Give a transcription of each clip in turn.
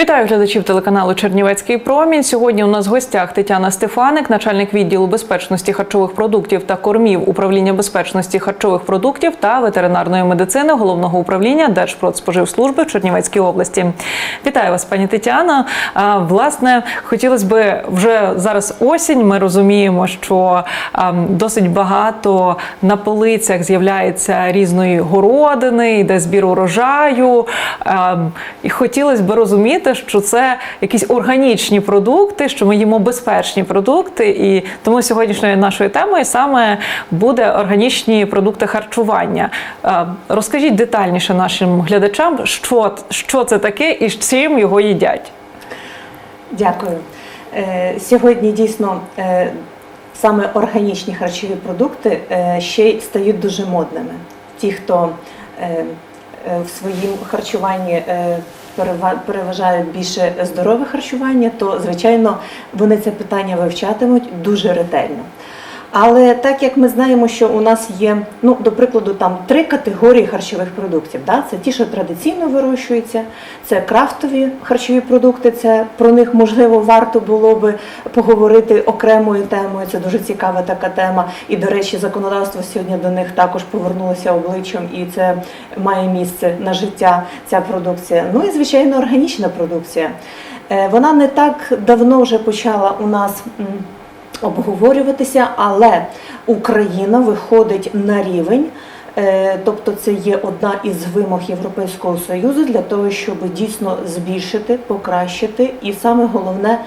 Вітаю глядачів телеканалу Чернівецький промінь. Сьогодні у нас в гостях Тетяна Стефаник, начальник відділу безпечності харчових продуктів та кормів управління безпечності харчових продуктів та ветеринарної медицини головного управління Держпродспоживслужби в Чернівецькій області. Вітаю вас, пані Тетяна. Власне, хотілося б вже зараз осінь. Ми розуміємо, що досить багато на полицях з'являється різної городини, йде збір урожаю. І хотілося б розуміти, що це якісь органічні продукти, що ми їмо безпечні продукти. І тому сьогоднішньою нашою темою саме буде органічні продукти харчування. Розкажіть детальніше нашим глядачам, що, що це таке і з чим його їдять. Дякую. Е, Сьогодні дійсно е, саме органічні харчові продукти е, ще й стають дуже модними. Ті, хто е, е, в своїм харчуванні е, переважають більше здорове харчування, то звичайно вони це питання вивчатимуть дуже ретельно. Але так як ми знаємо, що у нас є, ну до прикладу, там три категорії харчових продуктів. Да? Це ті, що традиційно вирощуються, це крафтові харчові продукти. Це про них можливо варто було би поговорити окремою темою. Це дуже цікава така тема. І до речі, законодавство сьогодні до них також повернулося обличчям, і це має місце на життя. Ця продукція. Ну і звичайно, органічна продукція. Е, Вона не так давно вже почала у нас. Обговорюватися, але Україна виходить на рівень. е, Тобто це є одна із вимог Європейського Союзу для того, щоб дійсно збільшити, покращити і саме головне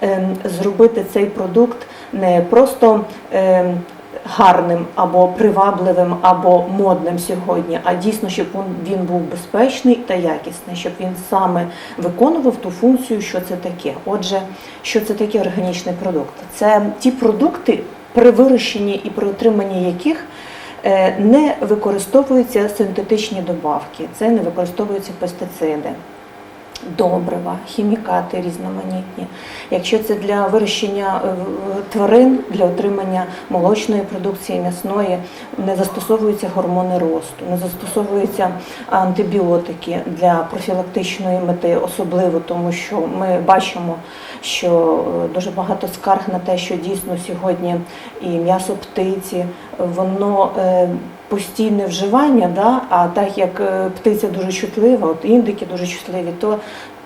ем, зробити цей продукт не просто ем, гарним або привабливим, або модним сьогодні, а дійсно, щоб він- був безпечний та якісний, щоб він саме виконував ту функцію, що це таке. Отже, що це таке органічний продукт? Це ті продукти, при вирощенні і при отриманні яких е, не використовуються синтетичні добавки, це не використовуються пестициди добрива, хімікати різноманітні. Якщо це для вирощення е, тварин, для отримання молочної продукції, м'ясної, не застосовуються гормони росту, не застосовуються антибіотики для профілактичної мети, особливо тому, що ми бачимо, що е, дуже багато скарг на те, що дійсно сьогодні і м'ясо птиці, воно е, постійне вживання, да? а так як е, птиця дуже чутлива, от індики дуже чутливі, то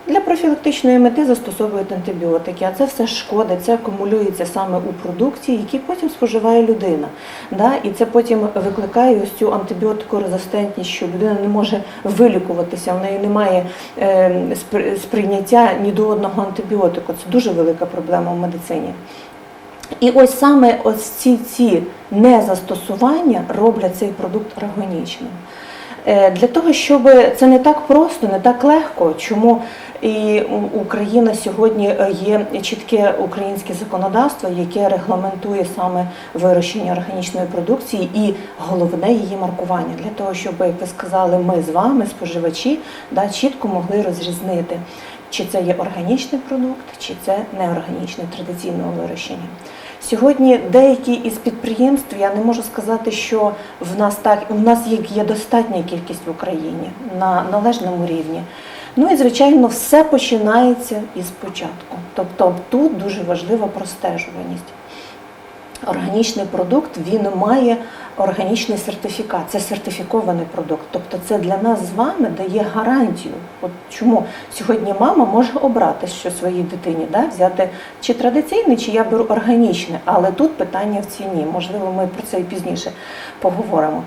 для профілактичної мети застосовують антибіотики, а це все шкодить, це акумулюється саме у продукції, які потім споживає людина. Да? І це потім викликає ось цю антибіотикорезистентність, що людина не може вилікуватися, в неї немає е, сприйняття ні до одного антибіотику. Це дуже велика проблема в медицині. І ось саме ось ці, ці незастосування роблять цей продукт органічним. Е, Для того, щоб це не так просто, не так легко, чому і Україна сьогодні е, є чітке українське законодавство, яке регламентує саме вирощення органічної продукції і головне її маркування для того, щоб, як ви сказали, ми з вами, споживачі, да, чітко могли розрізнити, чи це є органічний продукт, чи це неорганічне традиційного вирощення. Сьогодні деякі із підприємств, я не можу сказати, що в нас так в нас є, є достатня кількість в Україні на належному рівні. Ну і звичайно, все починається із початку. Тобто тут дуже важлива простежуваність. Органічний продукт він має органічний сертифікат. Це сертифікований продукт. Тобто це для нас з вами дає гарантію. От чому сьогодні мама може обрати що своїй дитині, да, взяти чи традиційний, чи я беру органічний. Але тут питання в ціні. Можливо, ми про це і пізніше поговоримо.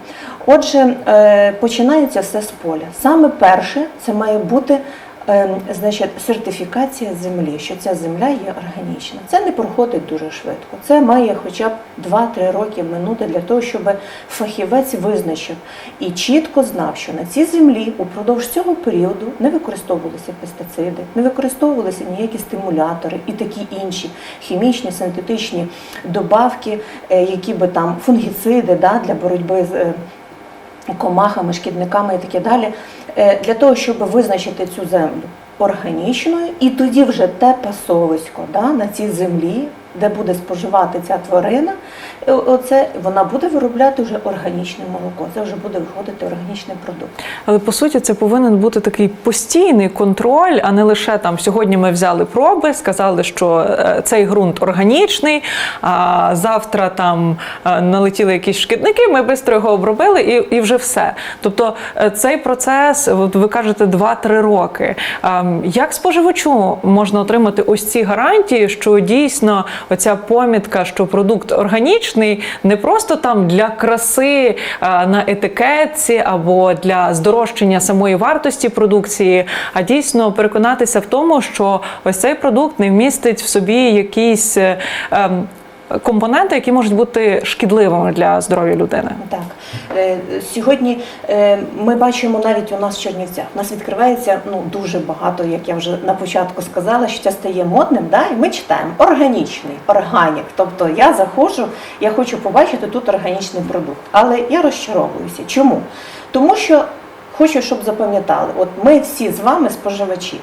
Отже, е, починається все з поля. Саме перше це має бути значить, сертифікація землі, що ця земля є органічна. Це не проходить дуже швидко. Це має хоча б 2-3 роки минути для того, щоб фахівець визначив і чітко знав, що на цій землі упродовж цього періоду не використовувалися пестициди, не використовувалися ніякі стимулятори і такі інші хімічні, синтетичні добавки, е, які би там фунгіциди да, для боротьби з. Комахами, шкідниками і таке далі, е, для того, щоб визначити цю землю органічною, і тоді вже те пасовисько да, на цій землі де буде споживати ця тварина, е, оце вона буде виробляти вже органічне молоко. Це вже буде виходити органічний продукт. Але по суті, це повинен бути такий постійний контроль, а не лише там сьогодні ми взяли проби, сказали, що е, цей ґрунт органічний. А завтра там е, налетіли якісь шкідники. Ми швидко його обробили, і, і вже все. Тобто цей процес, от ви кажете, 2-3 роки. Ем, Як споживачу можна отримати ось ці гарантії, що дійсно оця помітка, що продукт органічний, не просто там для краси на етикетці або для здорожчання самої вартості продукції, а дійсно переконатися в тому, що ось цей продукт не вмістить в собі якісь. Компоненти, які можуть бути шкідливими для здоров'я людини, Так Е, сьогодні е, ми бачимо навіть у нас в Чернівцях. У нас відкривається ну дуже багато, як я вже на початку сказала, що це стає модним. Да? І ми читаємо органічний, органік. Тобто я заходжу, я хочу побачити тут органічний продукт, але я розчаровуюся. Чому? Тому що хочу, щоб запам'ятали, от ми всі з вами споживачі.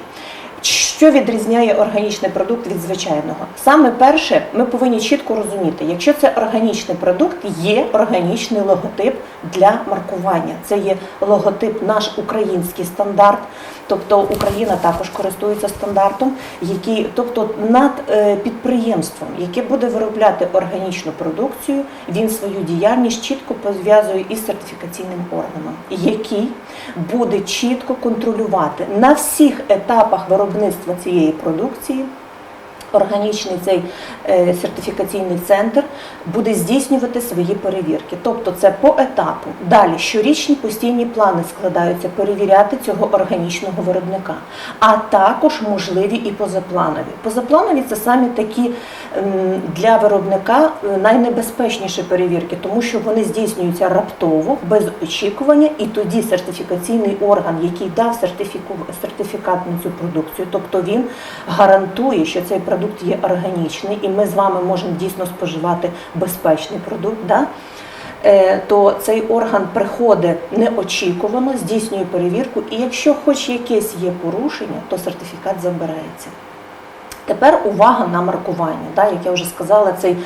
Що відрізняє органічний продукт від звичайного? Саме перше, ми повинні чітко розуміти, якщо це органічний продукт, є органічний логотип для маркування. Це є логотип, наш український стандарт. Тобто Україна також користується стандартом, який, тобто над е, підприємством, яке буде виробляти органічну продукцію, він свою діяльність чітко пов'язує із сертифікаційним органом, який буде чітко контролювати на всіх етапах виробництва цієї продукції. Органічний цей е, сертифікаційний центр буде здійснювати свої перевірки. Тобто це по етапу. Далі щорічні постійні плани складаються перевіряти цього органічного виробника, а також можливі і позапланові. Позапланові це саме такі для виробника е, найнебезпечніші перевірки, тому що вони здійснюються раптово, без очікування, і тоді сертифікаційний орган, який дав сертифікат на цю продукцію, тобто він гарантує, що цей продукт є органічний, і ми з вами можемо дійсно споживати безпечний продукт. Да? Е, То цей орган приходить неочікувано, здійснює перевірку, і якщо хоч якесь є порушення, то сертифікат забирається. Тепер увага на маркування. Да, як я вже сказала, цей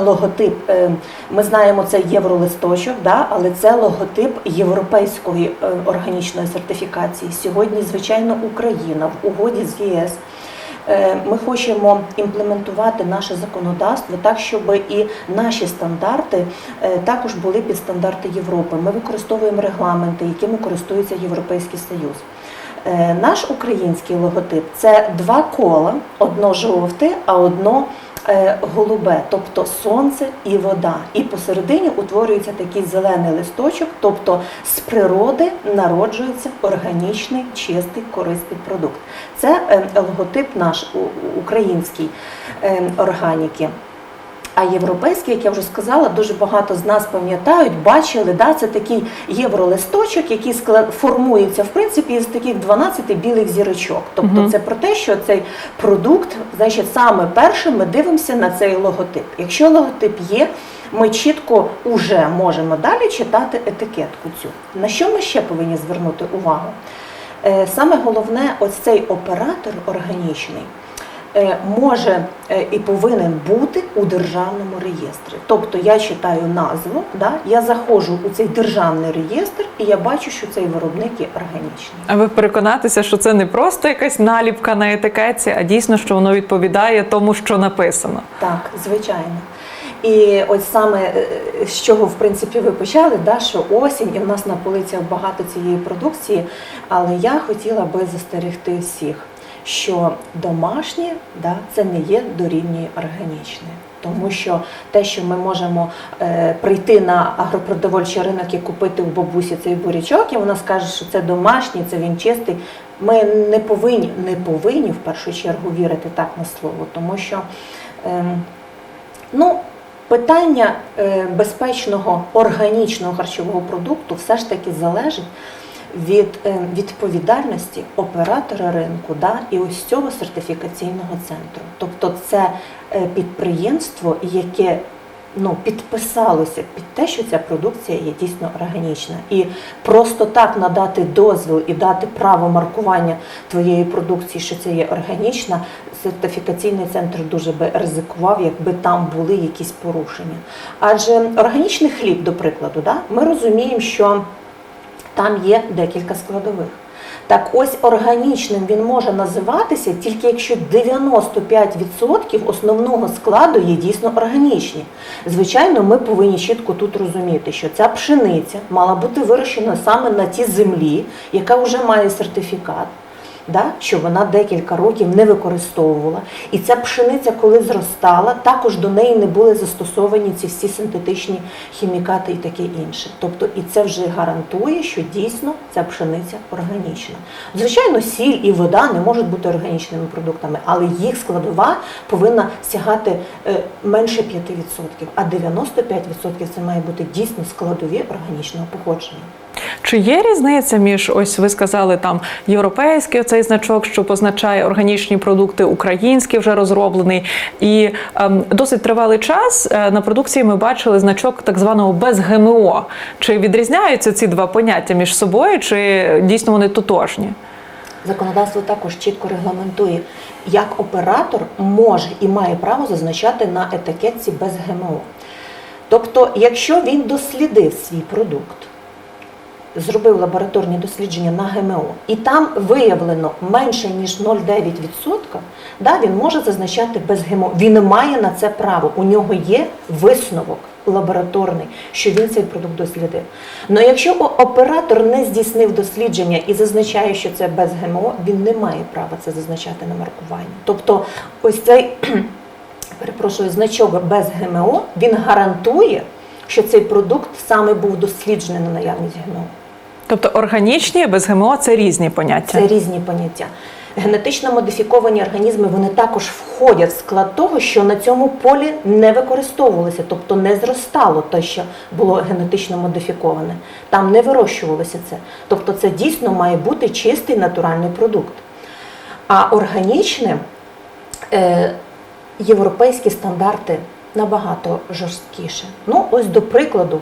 логотип, е, ми знаємо, це євролисточок, да, але це логотип європейської е, органічної сертифікації. Сьогодні, звичайно, Україна в угоді з ЄС. Е, Ми хочемо імплементувати наше законодавство так, щоб і наші стандарти е, також були під стандарти Європи. Ми використовуємо регламенти, якими користується Європейський Союз. Е, Наш український логотип це два кола, одно жовте, а одно голубе, тобто сонце і вода. І посередині утворюється такий зелений листочок, тобто з природи народжується органічний, чистий, корисний продукт. Це е, логотип наш український е, органіки. А європейський, як я вже сказала, дуже багато з нас пам'ятають, бачили, да, це такий євролисточок, який формується в принципі із таких 12 білих зірочок. Тобто Мгм. це про те, що цей продукт, значить, саме перше ми дивимося на цей логотип. Якщо логотип є, ми чітко вже можемо далі читати етикетку цю. На що ми ще повинні звернути увагу? Е, Саме головне, ось цей оператор органічний може е, і повинен бути у державному реєстрі. Тобто я читаю назву, да, я заходжу у цей державний реєстр і я бачу, що цей виробник є органічний. а ви переконатися, що це не просто якась наліпка на етикетці, а дійсно, що воно відповідає тому, що написано. Так, звичайно. І ось саме е, з чого в принципі ви почали, да, що осінь, і в нас на полицях багато цієї продукції, але я хотіла би застерегти всіх, що домашнє да, це не є дорівнює органічне. Тому що те, що ми можемо е, прийти на агропродовольчий ринок і купити у бабусі цей бурячок, і вона скаже, що це домашній, це він чистий. Ми не повинні, не повинні в першу чергу вірити так на слово, тому що ем, ну, питання е, безпечного органічного харчового продукту все ж таки залежить від е, відповідальності оператора ринку да, і ось цього сертифікаційного центру. Тобто це е, підприємство, яке ну, підписалося під те, що ця продукція є дійсно органічна. І просто так надати дозвіл і дати право маркування твоєї продукції, що це є органічна, сертифікаційний центр дуже би ризикував, якби там були якісь порушення. Адже органічний хліб, до прикладу, да, ми розуміємо, що там є декілька складових. Так ось органічним він може називатися тільки якщо 95% основного складу є дійсно органічні. Звичайно, ми повинні чітко тут розуміти, що ця пшениця мала бути вирощена саме на тій землі, яка вже має сертифікат. Да, що вона декілька років не використовувала. І ця пшениця, коли зростала, також до неї не були застосовані ці всі синтетичні хімікати і таке інше. Тобто, і це вже гарантує, що дійсно ця пшениця органічна. Звичайно, сіль і вода не можуть бути органічними продуктами, але їх складова повинна сягати е, менше 5%, а 95% це має бути дійсно складові органічного походження. Чи є різниця між ось ви сказали там європейський оцей значок, що позначає органічні продукти, український вже розроблений, і ем, досить тривалий час е, на продукції ми бачили значок так званого без ГМО. Чи відрізняються ці два поняття між собою, чи дійсно вони тотожні? Законодавство також чітко регламентує, як оператор може і має право зазначати на етикетці без ГМО. Тобто, якщо він дослідив свій продукт, зробив лабораторні дослідження на ГМО, і там виявлено менше ніж 0,9%, да, він може зазначати без ГМО. Він має на це право. У нього є висновок лабораторний, що він цей продукт дослідив. Але якщо оператор не здійснив дослідження і зазначає, що це без ГМО, він не має права це зазначати на маркуванні. Тобто, ось цей перепрошую, значок без ГМО він гарантує, що цей продукт саме був досліджений на наявність ГМО. Тобто органічні без ГМО це різні поняття. Це різні поняття. Генетично модифіковані організми вони також входять в склад того, що на цьому полі не використовувалося, тобто не зростало те, що було генетично модифіковане. Там не вирощувалося це. Тобто це дійсно має бути чистий натуральний продукт. А органічне е, європейські стандарти набагато жорсткіше. Ну, ось до прикладу,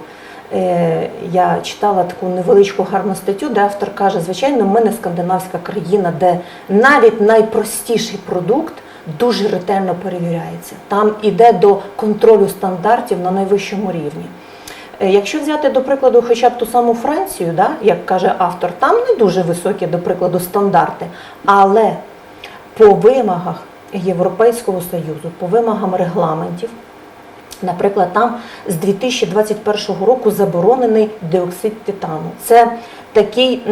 е, я читала таку невеличку гарну статтю, де автор каже, звичайно, ми не скандинавська країна, де навіть найпростіший продукт дуже ретельно перевіряється. Там іде до контролю стандартів на найвищому рівні. Е, Якщо взяти до прикладу хоча б ту саму Францію, да, як каже автор, там не дуже високі, до прикладу, стандарти, але по вимогах Європейського Союзу, по вимогам регламентів, наприклад, там з 2021 року заборонений диоксид титану. Це такий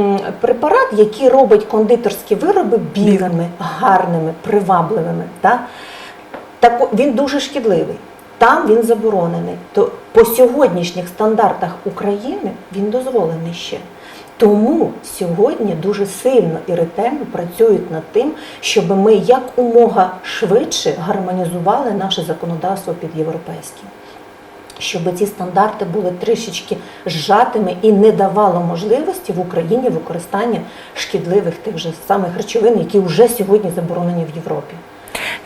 препарат, який робить кондитерські вироби білими, гарними, привабливими. Да? Так він дуже шкідливий. Там він заборонений. То по сьогоднішніх стандартах України він дозволений ще. Тому сьогодні дуже сильно і ретельно працюють над тим, щоб ми як умога швидше гармонізували наше законодавство під європейським. Щоб ці стандарти були трішечки зжатими і не давало можливості в Україні використання шкідливих тих же самих речовин, які вже сьогодні заборонені в Європі.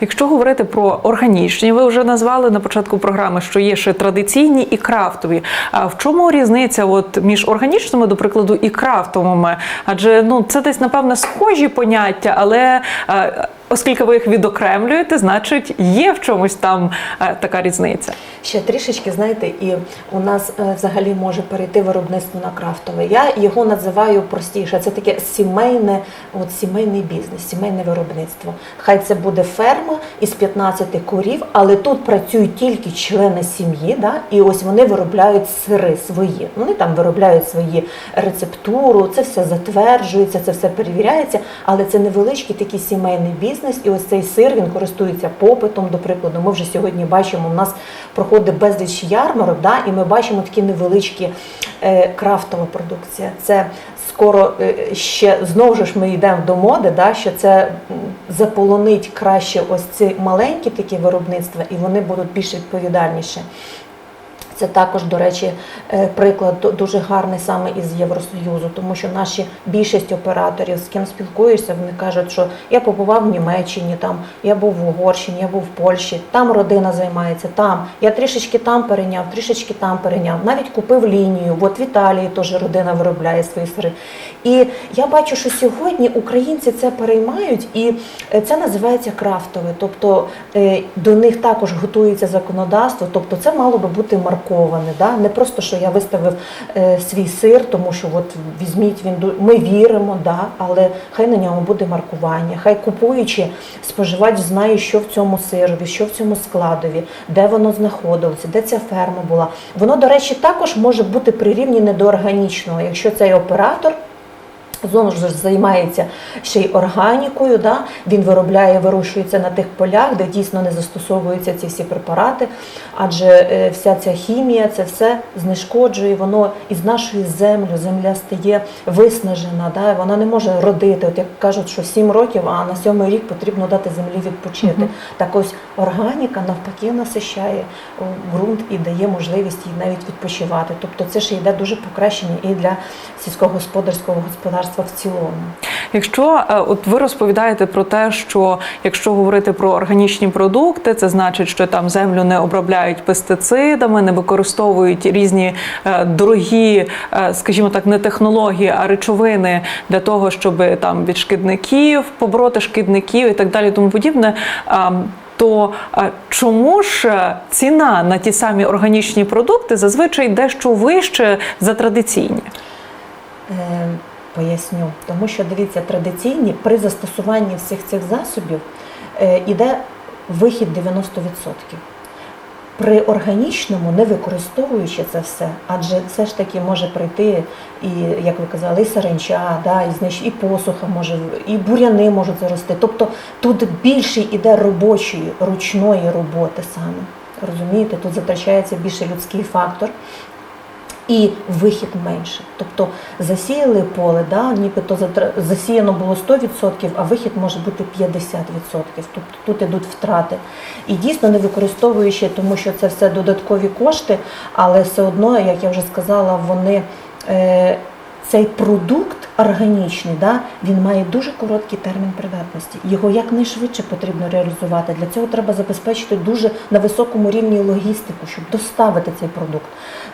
Якщо говорити про органічні, ви вже назвали на початку програми, що є ще традиційні і крафтові. А в чому різниця от між органічними, до прикладу, і крафтовими? Адже ну це десь напевне схожі поняття, але оскільки ви їх відокремлюєте, значить є в чомусь там е, така різниця. Ще трішечки, знаєте, і у нас е, взагалі може перейти виробництво на крафтове. Я його називаю простіше. Це таке сімейне, от сімейний бізнес, сімейне виробництво. Хай це буде ферма із 15 корів, але тут працюють тільки члени сім'ї, да? і ось вони виробляють сири свої. Вони там виробляють свої рецептуру, це все затверджується, це все перевіряється, але це невеличкий такий сімейний бізнес. І ось цей сир він користується попитом. До прикладу, ми вже сьогодні бачимо, у нас проходить безліч ярмарок, да, і ми бачимо такі невеличкі е, крафтова продукція. Це скоро е, ще знову ж ми йдемо до моди, да, що це заполонить краще ось ці маленькі такі виробництва, і вони будуть більш відповідальніші. Це також, до речі, е, приклад дуже гарний саме із Євросоюзу, тому що наші більшість операторів, з ким спілкуєшся, вони кажуть, що я побував в Німеччині, там я був в Угорщині, я був в Польщі, там родина займається, там я трішечки там перейняв, трішечки там перейняв. Навіть купив лінію. От в Італії теж родина виробляє свої сири. І я бачу, що сьогодні українці це переймають, і е, це називається крафтове. Тобто е, до них також готується законодавство. Тобто це мало би бути марковане. Да? Не просто що я виставив е, свій сир, тому що от візьміть він ми віримо, да? але хай на ньому буде маркування. Хай купуючи, споживач знає, що в цьому сирові, що в цьому складові, де воно знаходилося, де ця ферма була. Воно, до речі, також може бути прирівняне до органічного, якщо цей оператор. Знову ж займається ще й органікою, да? він виробляє, вирощується на тих полях, де дійсно не застосовуються ці всі препарати, адже е, вся ця хімія, це все знешкоджує, воно із нашої землі, земля стає виснажена, да? вона не може родити. От як кажуть, що 7 років, а на сьомий рік потрібно дати землі відпочити. Мгм. Так ось органіка навпаки насищає ґрунт і дає можливість їй навіть відпочивати. Тобто це ж йде дуже покращення і для сільськогосподарського господарства в цілому. Якщо е, от ви розповідаєте про те, що якщо говорити про органічні продукти, це значить, що там землю не обробляють пестицидами, не використовують різні е, дорогі, е, скажімо так, не технології, а речовини для того, щоб там від шкідників побороти шкідників і так далі, тому подібне. То чому ж ціна на ті самі органічні продукти зазвичай дещо вище за традиційні? Е, Поясню, тому що дивіться, традиційні при застосуванні всіх цих засобів е, іде вихід 90%. При органічному, не використовуючи це все, адже все ж таки може прийти і, як ви казали, і саранча, да, і, і посуха може, і буряни можуть зарости. Тобто тут більше іде робочої, ручної роботи саме. Розумієте, тут затрачається більше людський фактор і вихід менше. Тобто засіяли поле, да, нібито засіяно було 100%, а вихід може бути 50%. Тобто тут ідуть втрати. І дійсно не використовуючи, тому що це все додаткові кошти, але все одно, як я вже сказала, вони. Цей продукт органічний, да, він має дуже короткий термін придатності. Його якнайшвидше потрібно реалізувати. Для цього треба забезпечити дуже на високому рівні логістику, щоб доставити цей продукт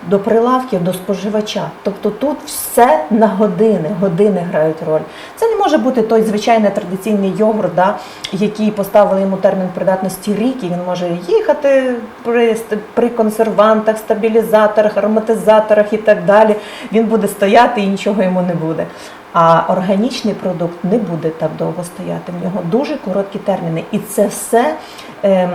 до прилавків, до споживача. Тобто тут все на години, години грають роль. Це не може бути той звичайний традиційний йогурт, да, який поставили йому термін придатності рік, і він може їхати при, при консервантах, стабілізаторах, ароматизаторах і так далі. Він буде стояти і нічого йому не буде. А органічний продукт не буде так довго стояти. В нього дуже короткі терміни. І це все. Е,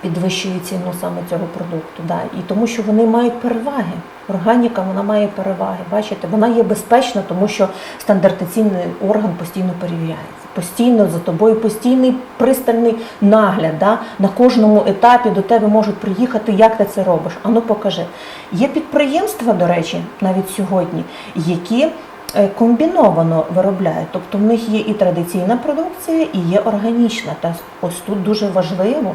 підвищує ціну саме цього продукту. Да. І тому що вони мають переваги. Органіка вона має переваги. Бачите, вона є безпечна, тому що стандартаційний орган постійно перевіряється. Постійно за тобою постійний пристальний нагляд. Да? На кожному етапі до тебе можуть приїхати, як ти це робиш. Ану покажи. Є підприємства, до речі, навіть сьогодні, які е, комбіновано виробляють. Тобто в них є і традиційна продукція, і є органічна. Та ось тут дуже важливо.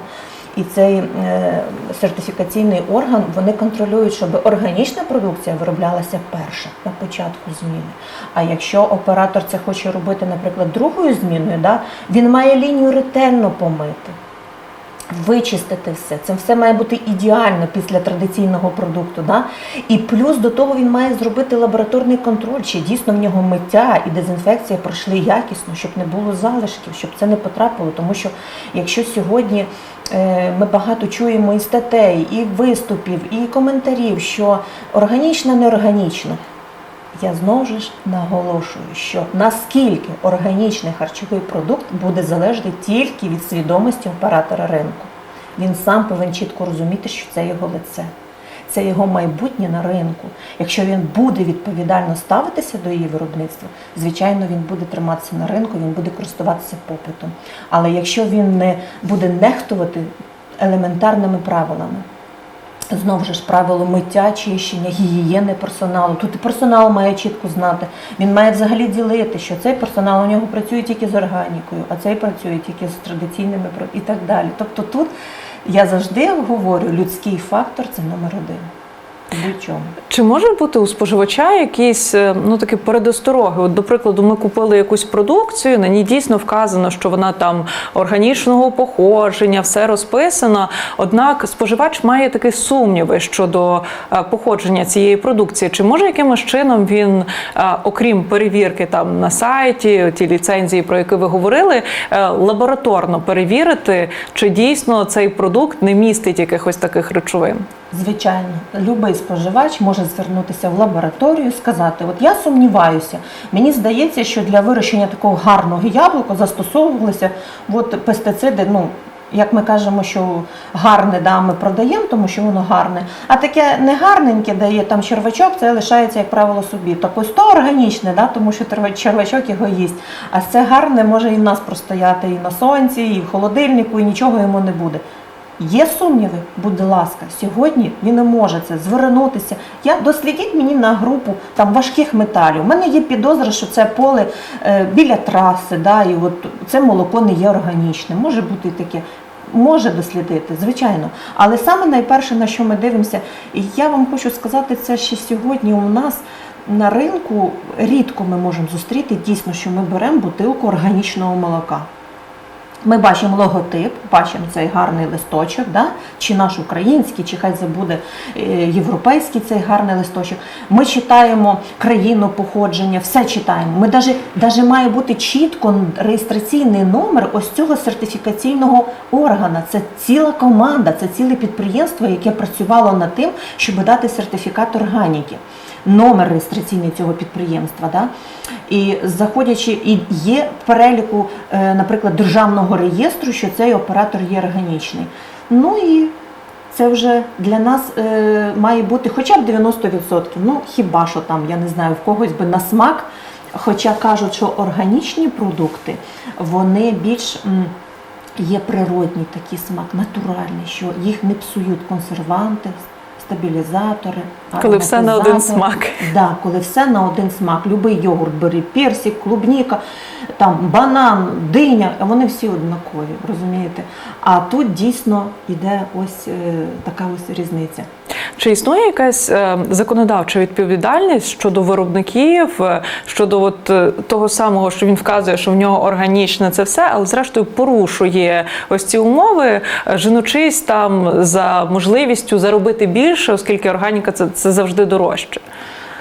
І цей е, сертифікаційний орган вони контролюють, щоб органічна продукція вироблялася перша на початку зміни. А якщо оператор це хоче робити, наприклад, другою зміною, да, він має лінію ретельно помити. Вичистити все. Це все має бути ідеально після традиційного продукту. Да? І плюс до того він має зробити лабораторний контроль, чи дійсно в нього миття і дезінфекція пройшли якісно, щоб не було залишків, щоб це не потрапило. Тому що якщо сьогодні е, ми багато чуємо і статей, і виступів, і коментарів, що органічна, неорганічна. Я знову ж наголошую, що наскільки органічний харчовий продукт буде залежати тільки від свідомості оператора ринку. Він сам повинен чітко розуміти, що це його лице, це його майбутнє на ринку. Якщо він буде відповідально ставитися до її виробництва, звичайно, він буде триматися на ринку, він буде користуватися попитом. Але якщо він не буде нехтувати елементарними правилами, Знову ж правило миття, чищення, гігієни персоналу. Тут і персонал має чітко знати. Він має взагалі ділити, що цей персонал у нього працює тільки з органікою, а цей працює тільки з традиційними і так далі. Тобто тут я завжди говорю, людський фактор це номер один. Будь-чому. Чи може бути у споживача якісь е, ну такі передостороги? От, до прикладу, ми купили якусь продукцію, на ній дійсно вказано, що вона там органічного походження, все розписано. Однак споживач має такі сумніви щодо е, походження цієї продукції. Чи може якимось чином він, е, окрім перевірки там на сайті, ті ліцензії, про які ви говорили, лабораторно перевірити, чи дійсно цей продукт не містить якихось таких речовин? Звичайно, будь-який споживач може звернутися в лабораторію і сказати: От я сумніваюся, мені здається, що для вирощення такого гарного яблука застосовувалися от пестициди. Ну, як ми кажемо, що гарне да, ми продаємо, тому що воно гарне, а таке негарненьке дає там червачок, це лишається, як правило, собі. Так ось то органічне, да, тому що червачок його їсть. А це гарне може і в нас простояти і на сонці, і в холодильнику, і нічого йому не буде. Є сумніви, будь ласка, сьогодні він не може це звернутися. Я дослідіть мені на групу там важких металів. У мене є підозра, що це поле е, біля траси, да, і от це молоко не є органічним. Може бути таке. Може дослідити, звичайно. Але саме найперше, на що ми дивимося, і я вам хочу сказати, це ще сьогодні у нас на ринку рідко ми можемо зустріти дійсно, що ми беремо бутилку органічного молока. Ми бачимо логотип, бачимо цей гарний листочок, да? чи наш український, чи хай це буде е, європейський цей гарний листочок. Ми читаємо країну походження, все читаємо. Ми даже, даже має бути чітко реєстраційний номер ось цього сертифікаційного органа. Це ціла команда, це ціле підприємство, яке працювало над тим, щоб дати сертифікат органіки. Номер реєстраційний цього підприємства. Да? І заходячи, і є переліку, е, наприклад, державного реєстру, що цей оператор є органічний. Ну і це вже для нас е, має бути хоча б 90%. Ну хіба що там, я не знаю, в когось би на смак. Хоча кажуть, що органічні продукти вони більш м, є природні такий смак, натуральний, що їх не псують консерванти, стабілізатори. Коли все на один смак. Да, коли все на один смак. Любий йогурт бери, персик, клубніка, там банан, диня, вони всі однакові, розумієте? А тут дійсно йде ось е, така ось різниця. Чи існує якась е, законодавча відповідальність щодо виробників, е, щодо от е, того самого, що він вказує, що в нього органічне це все, але зрештою порушує ось ці умови, женучись там за можливістю заробити більше, оскільки органіка це, це завжди дорожче.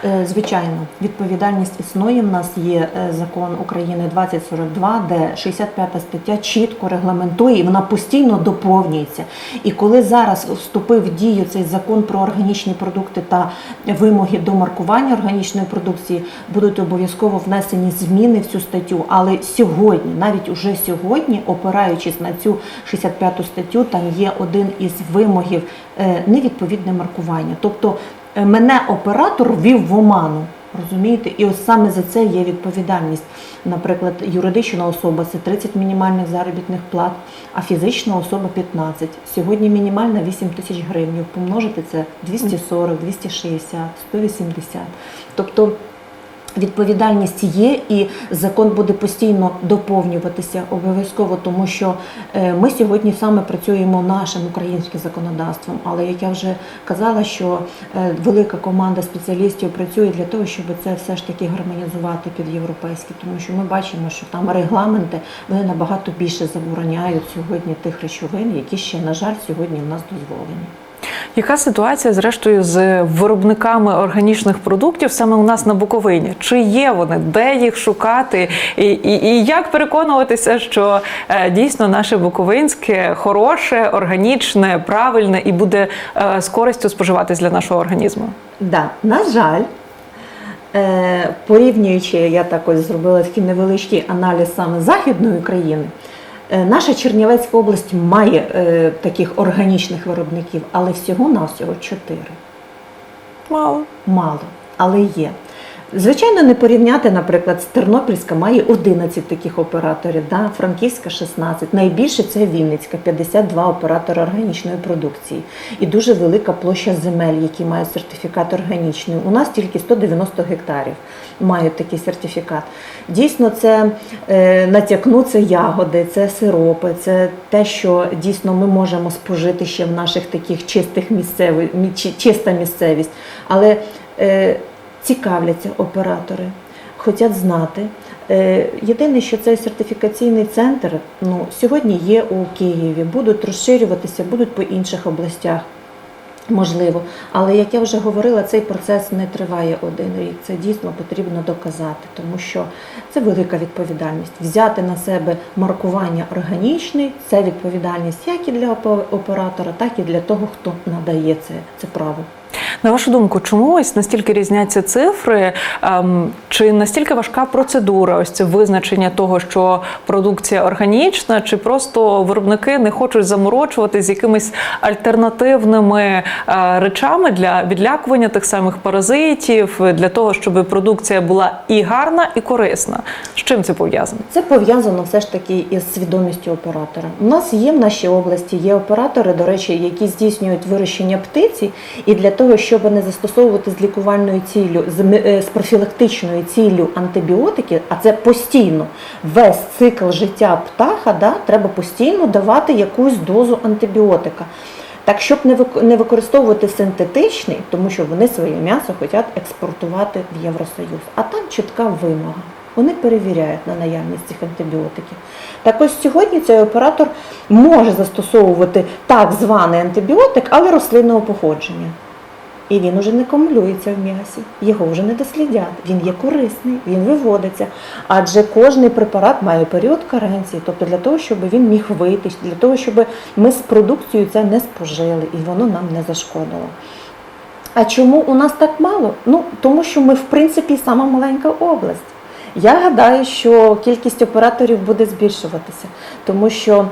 Е, Звичайно, відповідальність існує. В нас є е, закон України 2042, де 65 стаття чітко регламентує, і вона постійно доповнюється. І коли зараз вступив в дію цей закон про органічні продукти та вимоги до маркування органічної продукції, будуть обов'язково внесені зміни в цю статтю. Але сьогодні, навіть уже сьогодні, опираючись на цю 65 статтю, там є один із вимогів е, невідповідне маркування. Тобто мене оператор ввів в оману. Розумієте, і ось саме за це є відповідальність. Наприклад, юридична особа це 30 мінімальних заробітних плат, а фізична особа 15. Сьогодні мінімальна 8 тисяч гривень. Помножити це 240, 260, 180. Тобто Відповідальність є, і закон буде постійно доповнюватися обов'язково, тому що е, ми сьогодні саме працюємо нашим українським законодавством. Але як я вже казала, що е, велика команда спеціалістів працює для того, щоб це все ж таки гармонізувати під європейське, тому що ми бачимо, що там регламенти вони набагато більше забороняють сьогодні тих речовин, які ще на жаль сьогодні в нас дозволені. Яка ситуація зрештою з виробниками органічних продуктів саме у нас на Буковині? Чи є вони? Де їх шукати? І, і, і як переконуватися, що е, дійсно наше буковинське хороше, органічне, правильне і буде е, з користю споживатись для нашого організму? Да, на жаль, е, порівнюючи, я так ось зробила такий невеличкий аналіз саме Західної України, е, наша Чернівецька область має е, таких органічних виробників, але всього-навсього чотири. Мало. Мало, але є. Звичайно, не порівняти, наприклад, з Тернопільська має 11 таких операторів, да? Франківська 16. Найбільше це Вінницька, 52 оператори органічної продукції. І дуже велика площа земель, які мають сертифікат органічний. У нас тільки 190 гектарів мають такий сертифікат. Дійсно, це е, натякну, це ягоди, це сиропи, це те, що дійсно ми можемо спожити ще в наших таких чистих місцевих, чиста місцевість. Але е, цікавляться оператори, хочуть знати. Е, Єдине, що цей сертифікаційний центр ну, сьогодні є у Києві, будуть розширюватися, будуть по інших областях. Можливо, але як я вже говорила, цей процес не триває один рік. Це дійсно потрібно доказати, тому що це велика відповідальність. Взяти на себе маркування органічний це відповідальність як і для оператора, так і для того, хто надає це, це право. На вашу думку, чому ось настільки різняться цифри? Ем, Чи настільки важка процедура? Ось це визначення того, що продукція органічна, чи просто виробники не хочуть заморочувати з якимись альтернативними е, речами для відлякування тих самих паразитів, для того, щоб продукція була і гарна, і корисна? З чим це пов'язано? Це пов'язано все ж таки із свідомістю оператора. У нас є в нашій області є оператори, до речі, які здійснюють вирощення птиці, і для того, щоб не застосовувати з лікувальною ціллю, е, з профілактичною ціллю антибіотики, а це постійно весь цикл життя птаха, да, треба постійно давати якусь дозу антибіотика. Так, щоб не використовувати синтетичний, тому що вони своє м'ясо хочуть експортувати в Євросоюз. А там чітка вимога. Вони перевіряють на наявність цих антибіотиків. Так ось сьогодні цей оператор може застосовувати так званий антибіотик, але рослинного походження. І він уже не кумулюється в м'ясі, його вже не дослідять. Він є корисний, він виводиться. Адже кожний препарат має період каренції, тобто для того, щоб він міг вийти, для того, щоб ми з продукцією це не спожили і воно нам не зашкодило. А чому у нас так мало? Ну тому що ми, в принципі, сама маленька область. Я гадаю, що кількість операторів буде збільшуватися, тому що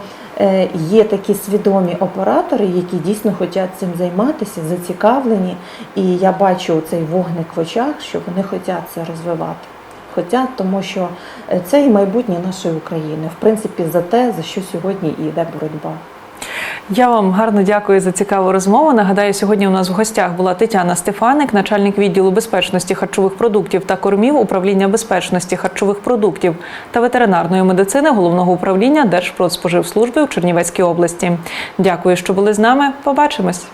є такі свідомі оператори, які дійсно хочуть цим займатися, зацікавлені, і я бачу цей вогник в очах, що вони хочуть це розвивати. Хочуть, тому що е, це і майбутнє нашої України, в принципі, за те, за що сьогодні і йде боротьба. Я вам гарно дякую за цікаву розмову. Нагадаю, сьогодні у нас в гостях була Тетяна Стефаник, начальник відділу безпечності харчових продуктів та кормів управління безпечності харчових продуктів та ветеринарної медицини головного управління Держпродспоживслужби у Чернівецькій області. Дякую, що були з нами. Побачимось.